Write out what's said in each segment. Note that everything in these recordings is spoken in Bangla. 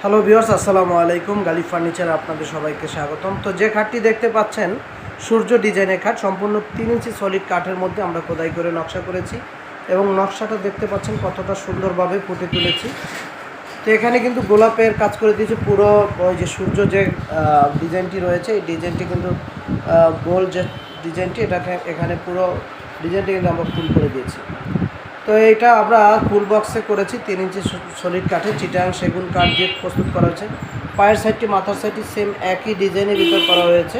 হ্যালো ভিউয়ার্স আসসালামু আলাইকুম। গালি ফার্নিচার আপনাদের সবাইকে স্বাগতম। তো যে খাটটি দেখতে পাচ্ছেন, সূর্য ডিজাইনের খাট, সম্পূর্ণ তিন ইঞ্চি সলিড কাঠের মধ্যে আমরা খোদাই করে নকশা করেছি এবং নকশাটা দেখতে পাচ্ছেন কতটা সুন্দরভাবে ফুটে তুলেছি। তো এখানে কিন্তু গোলাপের কাজ করে দিয়েছে পুরো, ওই যে সূর্য যে ডিজাইনটি রয়েছে, এই ডিজাইনটি কিন্তু গোল যে ডিজাইনটি, এটাকে এখানে পুরো ডিজাইনটি কিন্তু আমরা ফুল করে দিয়েছি। তো এটা আমরা ফুল বক্সে করেছি, তিন ইঞ্চি সলিড কাঠে চিটাং সেগুন কাঠ দিয়ে প্রস্তুত করা হয়েছে। পায়ের সাইডটি মাথার সাইডটি সেম একই ডিজাইনের ভিতর করা হয়েছে।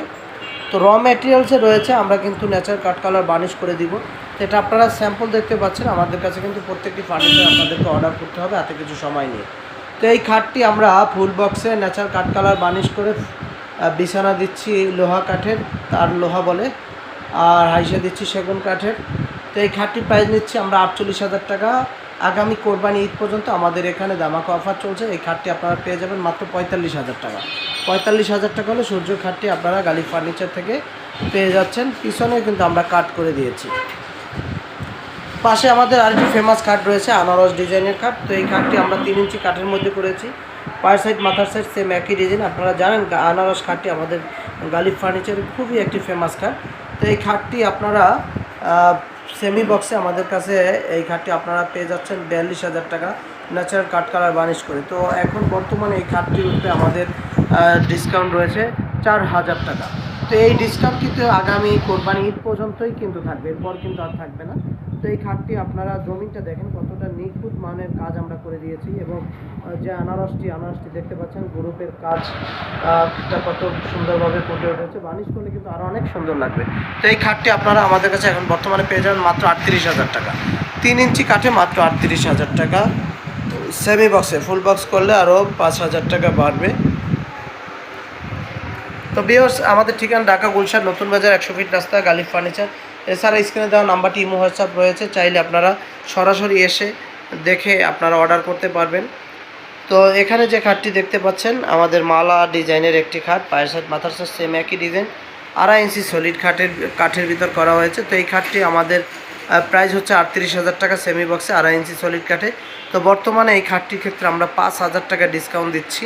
তো র ম্যাটেরিয়ালসে রয়েছে, আমরা কিন্তু ন্যাচারাল কাঠ কালার বার্নিশ করে দিব। তো এটা আপনারা স্যাম্পল দেখতে পাচ্ছেন, আমাদের কাছে কিন্তু প্রত্যেকটি ফার্নিচার আপনাদেরকে অর্ডার করতে হবে, হাতে কিছু সময় নিয়ে। তো এই খাটটি আমরা ফুল বক্সে ন্যাচারাল কাঠ কালার বার্নিশ করে বিছানা দিচ্ছি লোহা কাঠের, তার লোহা বলে, আর হাইসা দিচ্ছি সেগুন কাঠের। তো এই খাটটির প্রাইস নিচ্ছি আমরা আটচল্লিশ হাজার টাকা। আগামী কোরবানি ঈদ পর্যন্ত আমাদের এখানে দামাকা অফার চলছে। এই খাটটি আপনারা পেয়ে যাবেন মাত্র পঁয়তাল্লিশ হাজার টাকা। পঁয়তাল্লিশ হাজার টাকা হলে সূর্য খাটটি আপনারা গালি ফার্নিচার থেকে পেয়ে যাচ্ছেন। পিছনে কিন্তু আমরা কাট করে দিয়েছি। পাশে আমাদের আরেকটি ফেমাস খাট রয়েছে, আনারস ডিজাইনের খাট। তো এই খাটটি আমরা তিন ইঞ্চি কাঠের মধ্যে করেছি। পায়ের সাইড মাথার সাইড সেম একই ডিজাইন আপনারা জানেন আনারস খাটটি আমাদের গালিব ফার্নিচারের খুবই একটি ফেমাস খাট। তো এই খাটটি আপনারা সেমি বক্সে আমাদের কাছে এই খাটটি আপনারা পেয়ে যাচ্ছেন বিয়াল্লিশ হাজার টাকা। ন্যাচারাল কাঠ কালার বানিশ করে। তো এখন বর্তমানে এই খাটটির উপরে আমাদের ডিসকাউন্ট রয়েছে চার হাজার টাকা। তো এই ডিসকাউন্ট কিন্তু আগামী কোরবানি ঈদ পর্যন্তই কিন্তু থাকবে। এরপর কিন্তু আর থাকবে না। এই খাটটি আপনারা জমিটা দেখেন কতটা নিখুঁত মানের কাজ আমরা করে দিয়েছি এবং যে আনারসটি আনারসটি দেখতে পাচ্ছেন গ্রুপের কাজ কত সুন্দরভাবে ফুটে উঠেছে। বানিশ করলে কিন্তু আরও অনেক সুন্দর লাগবে। তো এই খাটটি আপনারা আমাদের কাছে এখন বর্তমানে পেয়ে যাবেন মাত্র আটত্রিশ হাজার টাকা। তিন ইঞ্চি কাঠে মাত্র আটত্রিশ হাজার টাকা। সেমি বক্সে, ফুল বক্স করলে আরও পাঁচ হাজার টাকা বাড়বে। তো বিয়র্স আমাদের ঠিকানা ঢাকা গুলশান, নতুন বাজার, একশো ফিট রাস্তা গালিফ ফার্নিচার এছাড়া স্ক্রিনে দেওয়া নাম্বারটি ইমো হোয়াটসঅ্যাপ রয়েছে, চাইলে আপনারা সরাসরি এসে দেখে আপনারা অর্ডার করতে পারবেন। তো এখানে যে খাটটি দেখতে পাচ্ছেন, আমাদের মালা ডিজাইনের একটি খাট, পায়ের সাইড মাথার সাইড সেম একই ডিজাইন আড়াই ইঞ্চি সলিড খাটের, কাঠের ভিতর করা হয়েছে। তো এই খাটটি আমাদের প্রাইস হচ্ছে আটত্রিশ হাজার টাকা সেমি বক্সে আড়াই ইঞ্চি সলিড কাঠে। তো বর্তমানে এই খাটটির ক্ষেত্রে আমরা পাঁচ হাজার টাকা ডিসকাউন্ট দিচ্ছি,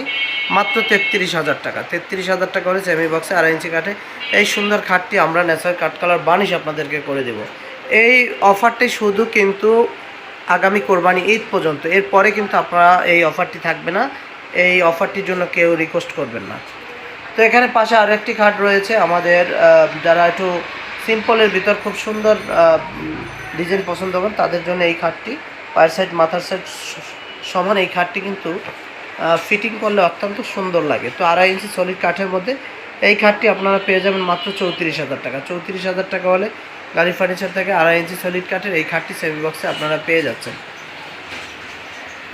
মাত্র তেত্রিশ হাজার টাকা। তেত্রিশ হাজার টাকা হলে সেমি বক্সে আড়াই ইঞ্চি কাঠে। এই সুন্দর খাটটি আমরা ন্যাচারাল কাঠ কালার বানিশ আপনাদেরকে করে দেব। এই অফারটি শুধু কিন্তু আগামী কোরবানি ঈদ পর্যন্ত, এরপরে কিন্তু আপনারা এই অফারটি থাকবে না। এই অফারটির জন্য কেউ রিকোয়েস্ট করবেন না। তো এখানে পাশে আরও একটি খাট রয়েছে আমাদের যারা একটু সিম্পলের ভিতর খুব সুন্দর ডিজাইন পছন্দ করেন তাদের জন্য এই খাটটি, পায়ের সাইড মাথার সাইড সমান এই খাটটি কিন্তু ফিটিং করলে অত্যন্ত সুন্দর লাগে। তো আড়াই ইঞ্চি সলিড কাঠের মধ্যে এই খাটটি আপনারা পেয়ে যাবেন মাত্র চৌত্রিশ হাজার টাকা। চৌত্রিশ হাজার টাকা হলে গাড়ি ফার্নিচার থেকে আড়াই ইঞ্চি সলিড কাঠের এই খাটটি সেমি বক্সে আপনারা পেয়ে যাচ্ছেন।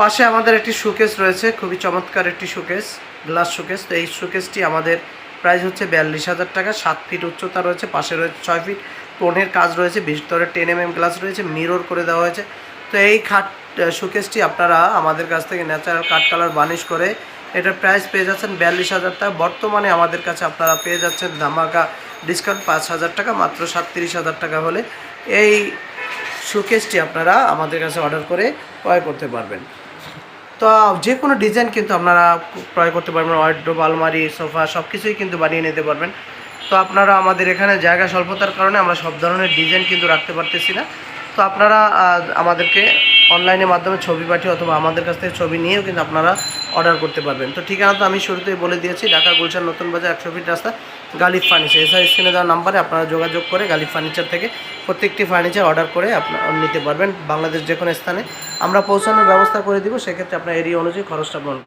পাশে আমাদের একটি শোকেস রয়েছে, খুবই চমৎকার একটি শোকেস গ্লাস শোকেস তো এই শোকেসটি আমাদের প্রাইস হচ্ছে বিয়াল্লিশ হাজার টাকা, সাত ফিট উচ্চতা রয়েছে, পাশে রয়েছে ছয় ফিট, টোনের কাজ রয়েছে, ভিতরে টেন এম এম গ্লাস রয়েছে, মিরর করে দেওয়া হয়েছে। তো এই খাট শোকেসটি আপনারা আমাদের কাছ থেকে ন্যাচারাল কাঠ কালার বানিশ করে এটার প্রাইস পেয়ে যাচ্ছেন বিয়াল্লিশ হাজার টাকা। বর্তমানে আমাদের কাছে আপনারা পেয়ে যাচ্ছেন ধামাকা ডিসকাউন্ট পাঁচ হাজার টাকা, মাত্র সাতত্রিশ হাজার টাকা হলে। এই শোকেসটি আপনারা আমাদের কাছে অর্ডার করে ক্রয় করতে পারবেন। তো যে কোনো ডিজাইন কিন্তু আপনারা ক্রয় করতে পারবেন ওয়ার্ড্রোব আলমারি, সোফা সব কিছুই কিন্তু বানিয়ে নিতে পারবেন। তো আপনারা আমাদের এখানে জায়গা স্বল্পতার কারণে আমরা সব ধরনের ডিজাইন কিন্তু রাখতে পারতেছি না। তো আপনারা আমাদেরকে অনলাইনের মাধ্যমে ছবি পাঠিয়ে অথবা আমাদের কাছ থেকে ছবি নিয়েও কিন্তু আপনারা অর্ডার করতে পারবেন। তো ঠিকানা তো আমি শুরুতেই বলে দিয়েছি, ঢাকা গুলশান নতুন বাজার একশো ফিট রাস্তা, গালিব ফার্নিচার এসআই স্ক্রিনে দেওয়া নাম্বারে আপনারা যোগাযোগ করে গালিব ফার্নিচার থেকে প্রত্যেকটি ফার্নিচার অর্ডার করে আপনার নিতে পারবেন বাংলাদেশ যে কোনো স্থানে। আমরা পৌঁছানোর ব্যবস্থা করে দিব, সেক্ষেত্রে আপনার এরিয়া অনুযায়ী খরচটা বহন